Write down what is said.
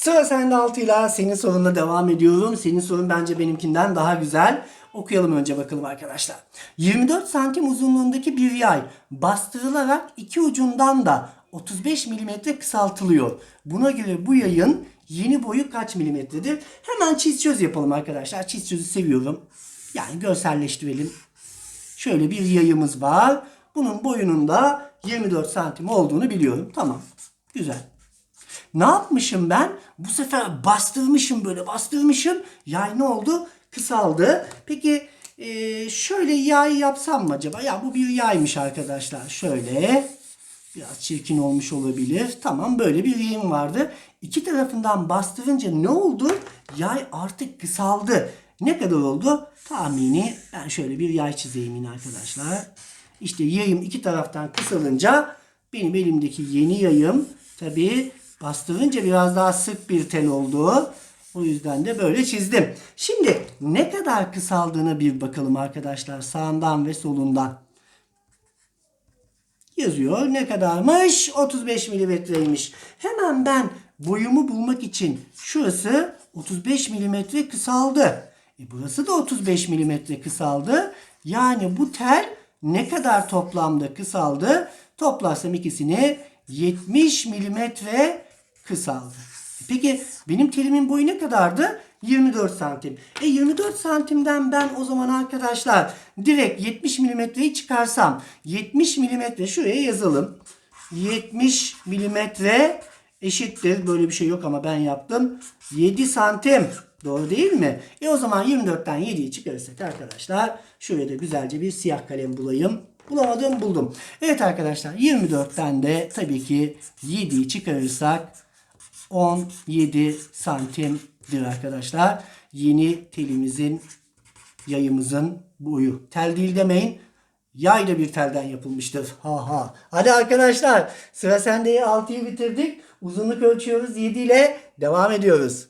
Sıra sende 6 ile senin sorunla devam ediyorum. Senin sorun bence benimkinden daha güzel. Okuyalım önce bakalım arkadaşlar. 24 santim uzunluğundaki bir yay bastırılarak iki ucundan da 35 milimetre kısaltılıyor. Buna göre bu yayın yeni boyu kaç milimetredir? Hemen çiz çöz yapalım arkadaşlar. Çiz çözü seviyorum. Yani görselleştirelim. Şöyle bir yayımız var. Bunun boyunun da 24 santim olduğunu biliyorum. Tamam. Güzel. Ne yapmışım ben? Bu sefer bastırmışım böyle bastırmışım. Yay ne oldu? Kısaldı. Peki e, şöyle yay yapsam mı acaba? Ya bu bir yaymış arkadaşlar. Şöyle. Biraz çirkin olmuş olabilir. Tamam böyle bir yayım vardı. İki tarafından bastırınca ne oldu? Yay artık kısaldı. Ne kadar oldu? Tahmini ben şöyle bir yay çizeyim yine arkadaşlar. İşte yayım iki taraftan kısalınca benim elimdeki yeni yayım tabii bastırınca biraz daha sık bir tel oldu. O yüzden de böyle çizdim. Şimdi ne kadar kısaldığına bir bakalım arkadaşlar sağından ve solundan yazıyor. Ne kadarmış? 35 milimetreymiş. Hemen ben boyumu bulmak için şurası 35 milimetre kısaldı. E burası da 35 milimetre kısaldı. Yani bu tel ne kadar toplamda kısaldı? Toplarsam ikisini 70 milimetre kısaldı. Peki benim telimin boyu ne kadardı? 24 santim. E 24 santimden ben o zaman arkadaşlar direkt 70 milimetreyi çıkarsam 70 milimetre şuraya yazalım. 70 milimetre eşittir. Böyle bir şey yok ama ben yaptım. 7 santim. Doğru değil mi? E o zaman 24'ten 7'yi çıkarırsak arkadaşlar şuraya da güzelce bir siyah kalem bulayım. Bulamadım buldum. Evet arkadaşlar 24'ten de tabii ki 7'yi çıkarırsak 17 santimdir arkadaşlar. Yeni telimizin yayımızın boyu. Tel değil demeyin. Yayla bir telden yapılmıştır. Ha ha. Hadi arkadaşlar sıra sende 6'yı bitirdik. Uzunluk ölçüyoruz 7 ile devam ediyoruz.